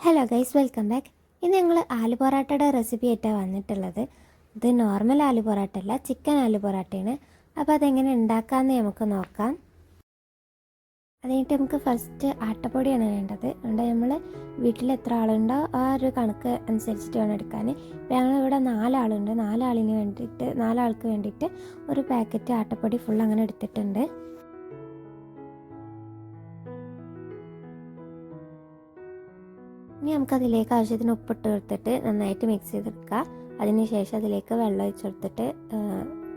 Hello guys welcome back ഇന്ന് ഞങ്ങൾ aloo പൊറാട്ടയുടെ recipe ആയിട്ടാണ് വന്നിട്ടുള്ളത്. ഇത് നോർമൽ ആലു പൊറാട്ട അല്ല ചിക്കൻ ആലു പൊറാട്ടയാണ്. അപ്പോൾ അതെങ്ങനെ ഉണ്ടാക്കാമെന്ന് നമുക്ക് നോക്കാം. അതിനായിട്ട് നമുക്ക് ഫസ്റ്റ് ആട്ടപ്പൊടിയാണ് വേണ്ടത്. അതുകൊണ്ട് നമ്മൾ വീട്ടിൽ എത്ര ആളുണ്ടോ ആ ഒരു കണക്ക് അനുസരിച്ചിട്ട് വേണം എടുക്കാൻ ഇപ്പോൾ ഞങ്ങൾ ഇവിടെ നാലാളുണ്ട്. നാലാളിന് വേണ്ടിയിട്ട് നാലാൾക്ക് വേണ്ടിയിട്ട് ഒരു പാക്കറ്റ് ആട്ടപ്പൊടി ഫുൾ അങ്ങനെ എടുത്തിട്ടുണ്ട്. ഇനി നമുക്ക് അതിലേക്ക് ആവശ്യത്തിന് ഉപ്പിട്ട് കൊടുത്തിട്ട് നന്നായിട്ട് മിക്സ് ചെയ്തെടുക്കുക. അതിനുശേഷം അതിലേക്ക് വെള്ളം ഒഴിച്ചെടുത്തിട്ട്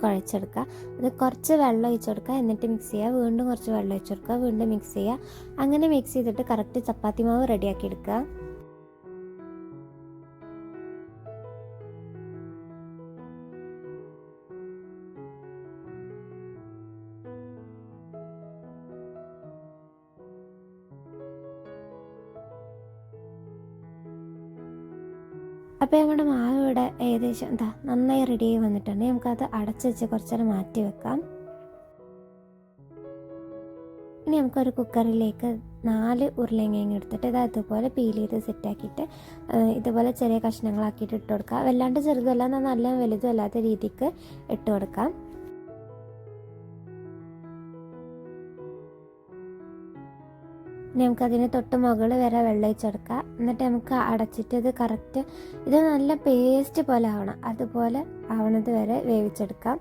കുഴച്ചെടുക്കുക. അത് കുറച്ച് വെള്ളം ഒഴിച്ചെടുക്കുക എന്നിട്ട് മിക്സ് ചെയ്യുക. വീണ്ടും കുറച്ച് വെള്ളം ഒഴിച്ചെടുക്കുക വീണ്ടും മിക്സ് ചെയ്യുക. അങ്ങനെ മിക്സ് ചെയ്തിട്ട് കറക്റ്റ് ചപ്പാത്തി മാവ് റെഡിയാക്കി എടുക്കുക. അപ്പോൾ നമ്മുടെ മാവ് ഇവിടെ ഏകദേശം എന്താ നന്നായി റെഡി ആയി വന്നിട്ടുണ്ട്. നമുക്കത് അടച്ച് വെച്ച് കുറച്ച് നേരം മാറ്റി വെക്കാം. ഇനി നമുക്കൊരു കുക്കറിലേക്ക് നാല് ഉരുളങ്ങ എടുത്തിട്ട് ഇത് അതുപോലെ പീൽ ചെയ്ത് സെറ്റാക്കിയിട്ട് ഇതുപോലെ ചെറിയ കഷ്ണങ്ങളാക്കിയിട്ട് ഇട്ട് കൊടുക്കുക വല്ലാണ്ട് ചെറുതല്ല എന്നാൽ നല്ല വലുതും അല്ലാത്ത രീതിക്ക് ഇട്ട് കൊടുക്കാം. നമുക്കതിന് തൊട്ട് മുകളിൽ വരെ വെള്ളം എന്നിട്ട് നമുക്ക് അടച്ചിട്ട് ഇത് കറക്റ്റ് ഇത് നല്ല പേസ്റ്റ് പോലെ ആവണം. അതുപോലെ ആവണത് വരെ വേവിച്ചെടുക്കാം.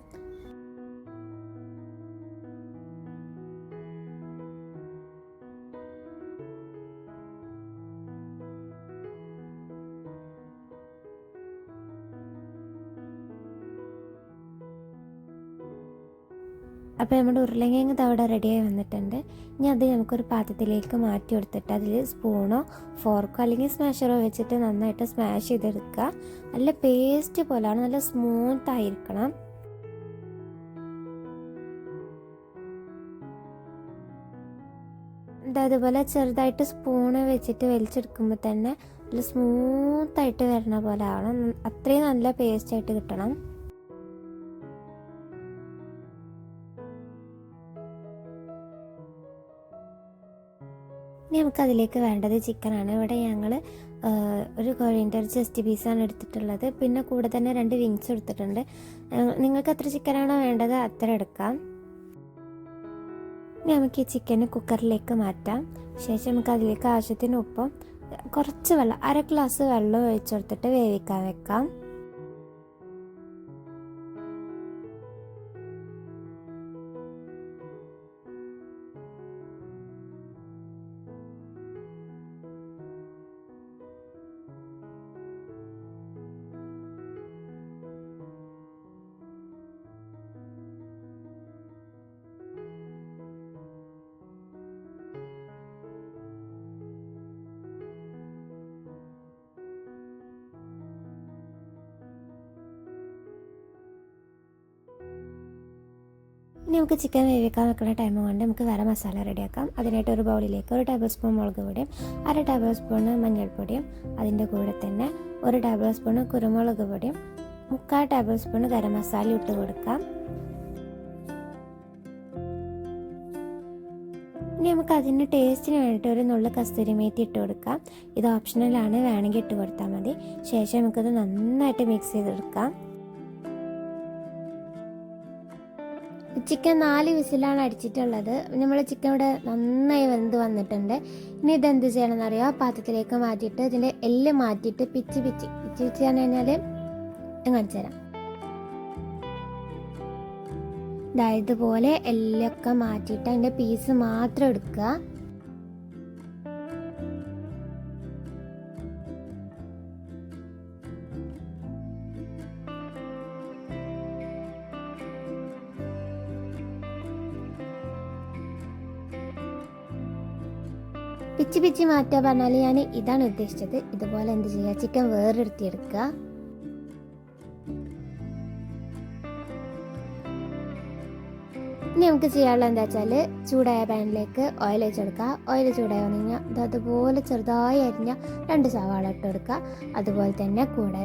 അപ്പോൾ നമ്മുടെ ഉരുളങ്കിഴങ്ങ് തവിടെ റെഡിയായി വന്നിട്ടുണ്ട്. ഇനി അത് നമുക്കൊരു പാത്രത്തിലേക്ക് മാറ്റി കൊടുത്തിട്ട് അതിൽ സ്പൂണോ ഫോർക്കോ അല്ലെങ്കിൽ സ്മാഷറോ വെച്ചിട്ട് നന്നായിട്ട് സ്മാഷ് ചെയ്തെടുക്കുക. നല്ല പേസ്റ്റ് പോലെയാണ് നല്ല സ്മൂത്ത് ആയിരിക്കണം. അതുപോലെ ചെറുതായിട്ട് സ്പൂണ് വെച്ചിട്ട് വലിച്ചെടുക്കുമ്പോൾ തന്നെ നല്ല സ്മൂത്തായിട്ട് വരണ പോലെ ആവണം. അത്രയും നല്ല പേസ്റ്റായിട്ട് കിട്ടണം. നമുക്കതിലേക്ക് വേണ്ടത് ചിക്കനാണ് ഇവിടെ ഞങ്ങൾ ഒരു കോഴിന്റെ ചെസ്റ്റ് പീസാണ് എടുത്തിട്ടുള്ളത്. പിന്നെ കൂടെ തന്നെ രണ്ട് വിങ്സ് എടുത്തിട്ടുണ്ട്. നിങ്ങൾക്ക് എത്ര ചിക്കനാണോ വേണ്ടത് അത്ര എടുക്കാം. നമുക്ക് ഈ ചിക്കൻ കുക്കറിലേക്ക് മാറ്റാം. ശേഷം നമുക്ക് അതിലേക്ക് ആവശ്യത്തിന് ഉപ്പും കുറച്ച് വെള്ളം അര ഗ്ലാസ് വെള്ളം ഒഴിച്ചെടുത്തിട്ട് വേവിക്കാൻ വെക്കാം. ഇനി നമുക്ക് ചിക്കൻ വേവിക്കാൻ വെക്കുന്ന ടൈം കൊണ്ട് നമുക്ക് വേറെ മസാല റെഡിയാക്കാം അതിനായിട്ട് ഒരു ബൗളിലേക്ക് ഒരു ടേബിൾ സ്പൂൺ മുളക് പൊടിയും അര ടേബിൾ സ്പൂൺ മഞ്ഞൾപ്പൊടിയും അതിന്റെ കൂടെ തന്നെ ഒരു ടേബിൾ സ്പൂൺ കുരുമുളക് പൊടിയും മുക്കാൽ ടേബിൾ സ്പൂൺ ഗരം മസാല ഇട്ട് കൊടുക്കാം. ഇനി നമുക്ക് അതിന്റെ ടേസ്റ്റിന് വേണ്ടിയിട്ട് ഒരു നുള്ളു കസ്തൂരി മേത്തി ഇട്ട് കൊടുക്കാം. ഇത് ഓപ്ഷണലാണ് വേണമെങ്കിൽ ഇട്ട് കൊടുത്താൽ മതി. ശേഷം നമുക്കത് നന്നായിട്ട് മിക്സ് ചെയ്തെടുക്കാം. ചിക്കൻ നാല് വിസിലാണ് അടിച്ചിട്ടുള്ളത്. നമ്മൾ ചിക്കൻ ഇവിടെ നന്നായി വെന്ത് വന്നിട്ടുണ്ട്. ഇനി ഇതെന്ത് ചെയ്യണമെന്ന് അറിയാം പാത്രത്തിലേക്ക് മാറ്റിയിട്ട് ഇതിന്റെ എല്ല് മാറ്റിയിട്ട് പിച്ച് പിച്ച്. പിച്ച് പിച്ച് പറഞ്ഞു കഴിഞ്ഞാൽ കാണിച്ചു തരാം. ഇതായതുപോലെ എല്ലൊക്കെ മാറ്റിയിട്ട് അതിന്റെ പീസ് മാത്രം എടുക്കുക. പിച്ച് പിച്ച് മാറ്റുക പറഞ്ഞാൽ ഞാൻ ഇതാണ് ഉദ്ദേശിച്ചത്. ഇതുപോലെ എന്ത് ചെയ്യുക? ചിക്കൻ വേറെടുത്തിയെടുക്കുക ഇനി നമുക്ക് ചെയ്യാനുള്ള എന്താ വെച്ചാൽ ചൂടായ പാനിലേക്ക് ഓയിൽ വെച്ചെടുക്കുക ഓയിൽ ചൂടായി വന്നു ഇത് അതുപോലെ ചെറുതായി അരിഞ്ഞ രണ്ട് സവാള ഇട്ട് കൊടുക്കുക. അതുപോലെ തന്നെ കൂടെ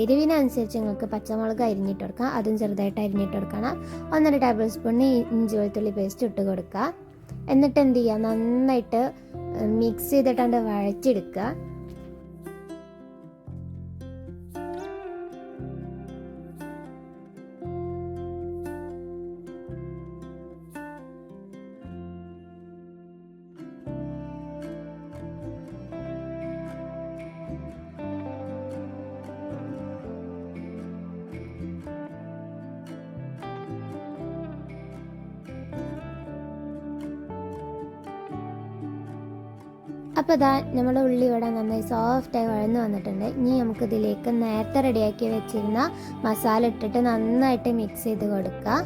എരിവിനനുസരിച്ച് നിങ്ങൾക്ക് പച്ചമുളക് അരിഞ്ഞിട്ട് കൊടുക്കാം. അതും ചെറുതായിട്ട് അരിഞ്ഞിട്ട് കൊടുക്കണം. ഒന്നര ടേബിൾ സ്പൂണിന് ഇഞ്ചി വെളുത്തുള്ളി പേസ്റ്റ് ഇട്ട് കൊടുക്കുക. എന്നിട്ട് എന്ത് ചെയ്യുക നന്നായിട്ട് മിക്സ് ചെയ്തിട്ടാണ്ട് വഴച്ചെടുക്കുക അപ്പോൾ ഇതാ നമ്മുടെ ഉള്ളി ഇവിടെ നന്നായി സോഫ്റ്റായി വഴന്ന് വന്നിട്ടുണ്ട്. ഇനി നമുക്കിതിലേക്ക് നേരത്തെ റെഡിയാക്കി വെച്ചിരുന്ന മസാല ഇട്ടിട്ട് നന്നായിട്ട് മിക്സ് ചെയ്ത് കൊടുക്കുക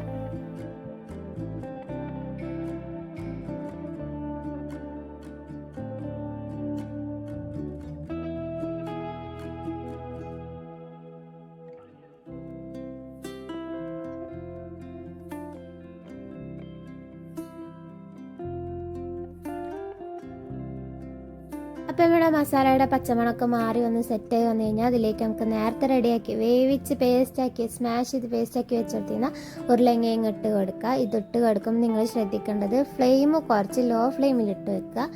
അപ്പോൾ ഇവിടെ മസാലയുടെ പച്ചമണമൊക്കെ മാറി ഒന്ന് സെറ്റായി വന്നു കഴിഞ്ഞാൽ അതിലേക്ക് നമുക്ക് നേരത്തെ റെഡിയാക്കി വേവിച്ച് പേസ്റ്റാക്കി സ്മാഷ് ചെയ്ത് പേസ്റ്റാക്കി വെച്ചെടുത്തിരുന്ന ഉരുളങ്ങയും ഇട്ട് കൊടുക്കുക. ഇതിട്ട് കൊടുക്കുമ്പോൾ നിങ്ങൾ ശ്രദ്ധിക്കേണ്ടത് ഫ്ലെയിം കുറച്ച് ലോ ഫ്ലെയിമിൽ ഇട്ട് വെക്കുക.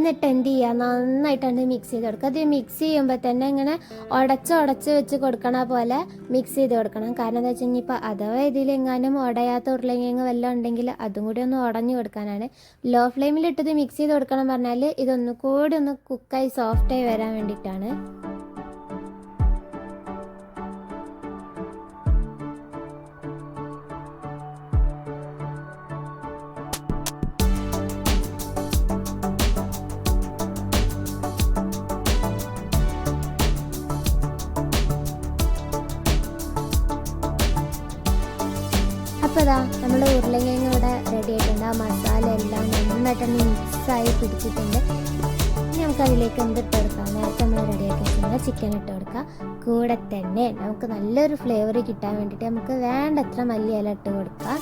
എന്നിട്ട് എന്ത് ചെയ്യുക നന്നായിട്ടാണ് മിക്സ് ചെയ്ത് കൊടുക്കുക. അത് മിക്സ് ചെയ്യുമ്പോൾ തന്നെ ഇങ്ങനെ ഉടച്ച് ഉടച്ച് വെച്ച് കൊടുക്കണ പോലെ മിക്സ് ചെയ്ത് കൊടുക്കണം. കാരണം എന്താ വെച്ച് കഴിഞ്ഞാൽ ഇപ്പോൾ അഥവാ ഇതിലെങ്ങാനും ഉടയാത്ത ഉരുളങ്ങിയങ്ങ് വല്ലതും ഉണ്ടെങ്കിൽ അതും കൂടി ഒന്ന് ഉടഞ്ഞു കൊടുക്കാനാണ്. ലോ ഫ്ലെയിമിലിട്ടത് മിക്സ് ചെയ്ത് കൊടുക്കണം പറഞ്ഞാൽ ഇതൊന്നും കൂടി ഒന്ന് കുക്കായി സോഫ്റ്റായി വരാൻ വേണ്ടിയിട്ടാണ്. ഉരുളക്കിഴങ്ങ് ഇവിടെ റെഡി ആയിട്ടുണ്ട്. ആ മസാല എല്ലാം നന്നായിട്ട് മിക്സായി പിടിച്ചിട്ടുണ്ട്. ഇനി നമുക്ക് അതിലേക്ക് എന്തിട്ട് കൊടുക്കാം? നേരത്തെ നമ്മൾ റെഡിയാക്കി വെച്ചിട്ടുള്ള ചിക്കൻ ഇട്ട് കൊടുക്കാം. കൂടെ തന്നെ നമുക്ക് നല്ലൊരു ഫ്ലേവർ കിട്ടാൻ വേണ്ടിയിട്ട് നമുക്ക് വേണ്ടത്ര മല്ലിയില ഇട്ട് കൊടുക്കാം.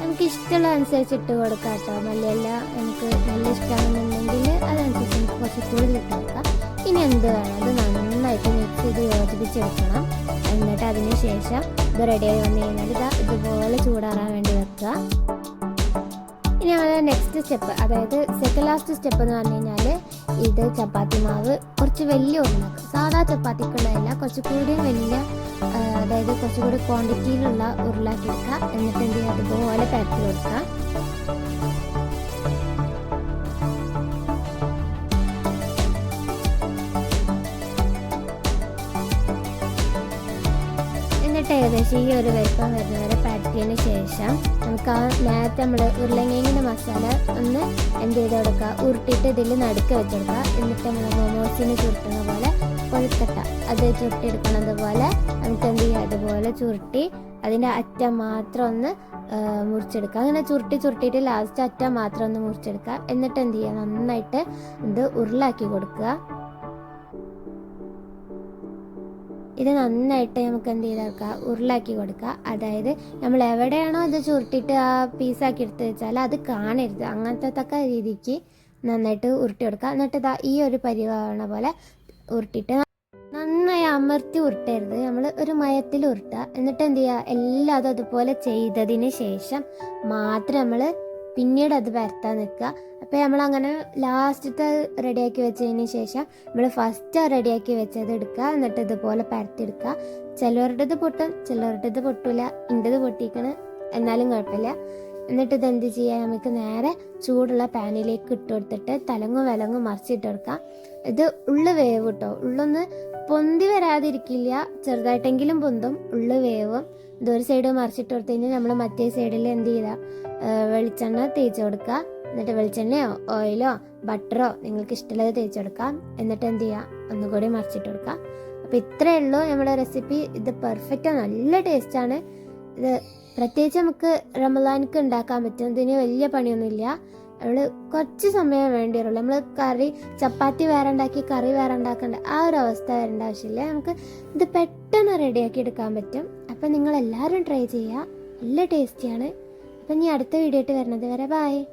നമുക്ക് ഇഷ്ടമുള്ള അനുസരിച്ച് ഇട്ട് കൊടുക്കാം കേട്ടോ. മല്ലിയില നമുക്ക് നല്ല ഇഷ്ടമാണെന്നുണ്ടെങ്കിൽ അതനുസരിച്ച് നമുക്ക് കുറച്ച് കൂടുതൽ ഇട്ട് കൊടുക്കാം. ഇനി എന്ത് വേണം? അത് നന്നായിട്ട് മിക്സ് ചെയ്ത് യോജിപ്പിച്ചെടുക്കണം എന്നിട്ട് അതിന് ശേഷം ഇത് റെഡിയായി വന്നു കഴിഞ്ഞാൽ ഇതാ ഇതുപോലെ ചൂടാറാൻ വേണ്ടി വെക്കുക. ഇനി നമ്മുടെ നെക്സ്റ്റ് സ്റ്റെപ്പ് അതായത് സെക്കൻഡ് ലാസ്റ്റ് സ്റ്റെപ്പ് എന്ന് പറഞ്ഞു കഴിഞ്ഞാൽ ഇത് ചപ്പാത്തി മാവ് കുറച്ച് വലിയ ഉരുളാക്കുക സാധാ ചപ്പാത്തിക്കുള്ളതല്ല കുറച്ചുകൂടി വലിയ അതായത് കുറച്ചുകൂടി ക്വാണ്ടിറ്റിയിലുള്ള ഉരുളാക്കി എടുക്കുക എന്നിട്ട് എന്ത് ചെയ്യുക? അതുപോലെ പരത്തി കൊടുക്കുക. ഏകദേശം ഈ ഒരു വലിപ്പം വരുന്നവരെ പരത്തിയതിന് ശേഷം നമുക്ക് ആ നേരത്തെ നമ്മൾ ഉരുളങ്ങിങ്ങിന്റെ മസാല ഒന്ന് എന്ത് ചെയ്ത് കൊടുക്കുക? ഉരുട്ടിയിട്ട് ഇതിൽ നടുക്ക് വെച്ചെടുക്കുക. എന്നിട്ട് നമ്മൾ മൊമോസിന് ചുരുട്ടുന്ന പോലെ കൊഴുക്കട്ട അത് ചുരുട്ടിയെടുക്കുന്നത് പോലെ നമുക്ക് എന്ത് ചെയ്യുക അതുപോലെ ചുരുട്ടി അതിന്റെ അറ്റം മാത്രം ഒന്ന് മുറിച്ചെടുക്കുക. അങ്ങനെ ചുരുട്ടി ചുരുട്ടിയിട്ട് ലാസ്റ്റ് അറ്റം മാത്രം ഒന്ന് മുറിച്ചെടുക്കുക. എന്നിട്ട് എന്ത് ചെയ്യുക? നന്നായിട്ട് ഇത് ഉരുളാക്കി കൊടുക്കുക. ഇത് നന്നായിട്ട് നമുക്ക് എന്ത് ചെയ്തെടുക്കുക ഉരുളാക്കി കൊടുക്കുക അതായത് നമ്മൾ എവിടെയാണോ ഇത് ചുരുട്ടിയിട്ട് ആ പീസാക്കി എടുത്ത് വെച്ചാൽ അത് കാണരുത്. അങ്ങനത്തെ തക്ക രീതിക്ക് നന്നായിട്ട് ഉരുട്ടി കൊടുക്കുക എന്നിട്ട് ഇതാ ഈ ഒരു പരിവാണ പോലെ ഉരുട്ടിയിട്ട് നന്നായി അമർത്തി ഉരുട്ടരുത്. നമ്മൾ ഒരു മയത്തിൽ ഉരുട്ടുക. എന്നിട്ട് എന്ത് ചെയ്യുക? എല്ലാം അതും അതുപോലെ ചെയ്തതിന് ശേഷം മാത്രം നമ്മൾ പിന്നീട് അത് പരത്താൻ നിൽക്കുക. നമ്മൾ അങ്ങനെ ലാസ്റ്റത്തെ റെഡിയാക്കി വെച്ചതിന് ശേഷം നമ്മൾ ഫസ്റ്റ് റെഡിയാക്കി വെച്ചത് എടുക്കുക. എന്നിട്ട് ഇതുപോലെ പരത്തിയെടുക്കുക. ചിലവരുടേത് പൊട്ടും ചിലവരുടേത് പൊട്ടില്ല ഇന്റെത് പൊട്ടിക്കണ്. എന്നാലും കുഴപ്പമില്ല. എന്നിട്ട് ഇത് എന്ത് ചെയ്യുക നമുക്ക് നേരെ ചൂടുള്ള പാനിലേക്ക് ഇട്ട് കൊടുത്തിട്ട് തലങ്ങും വിലങ്ങും മറിച്ചിട്ട് കൊടുക്കാം. ഇത് ഉള്ളു വേവ് കേട്ടോ ഉള്ളൊന്ന് പൊന്തി വരാതിരിക്കില്ല. ചെറുതായിട്ടെങ്കിലും പൊന്തും. ഉള്ളു വേവും. ഇതൊരു സൈഡ് മറിച്ചിട്ട് കൊടുത്തു കഴിഞ്ഞാൽ നമ്മൾ മറ്റേ സൈഡിൽ എന്ത് ചെയ്യുക വെളിച്ചെണ്ണ തേച്ച് കൊടുക്കുക എന്നിട്ട് വെളിച്ചെണ്ണയോ ഓയിലോ ബട്ടറോ നിങ്ങൾക്ക് ഇഷ്ടമുള്ളത് തേച്ച് കൊടുക്കാം. എന്നിട്ട് എന്ത് ചെയ്യുക ഒന്നുകൂടി മറിച്ചിട്ട് കൊടുക്കുക അപ്പോൾ ഇത്രയേ ഉള്ളൂ നമ്മുടെ റെസിപ്പി ഇത് പെർഫെക്റ്റ് നല്ല ടേസ്റ്റാണ് ഇത് പ്രത്യേകിച്ച് നമുക്ക് റമലാനിക്ക് ഉണ്ടാക്കാൻ പറ്റും. ഇതിന് വലിയ പണിയൊന്നുമില്ല. നമ്മൾ കുറച്ച് സമയം വേണ്ടി വരുള്ളൂ. നമ്മൾ കറി ചപ്പാത്തി വേറെ ഉണ്ടാക്കി കറി വേറെ ഉണ്ടാക്കേണ്ട ആ ഒരു അവസ്ഥ വരേണ്ട ആവശ്യമില്ല. നമുക്ക് ഇത് പെട്ടെന്ന് റെഡിയാക്കി എടുക്കാൻ പറ്റും. അപ്പം നിങ്ങൾ എല്ലാവരും ട്രൈ ചെയ്യുക. നല്ല ടേസ്റ്റിയാണ്. അപ്പം ഇനി അടുത്ത വീഡിയോ ആയിട്ട് വരുന്നത് വരെ ബായ്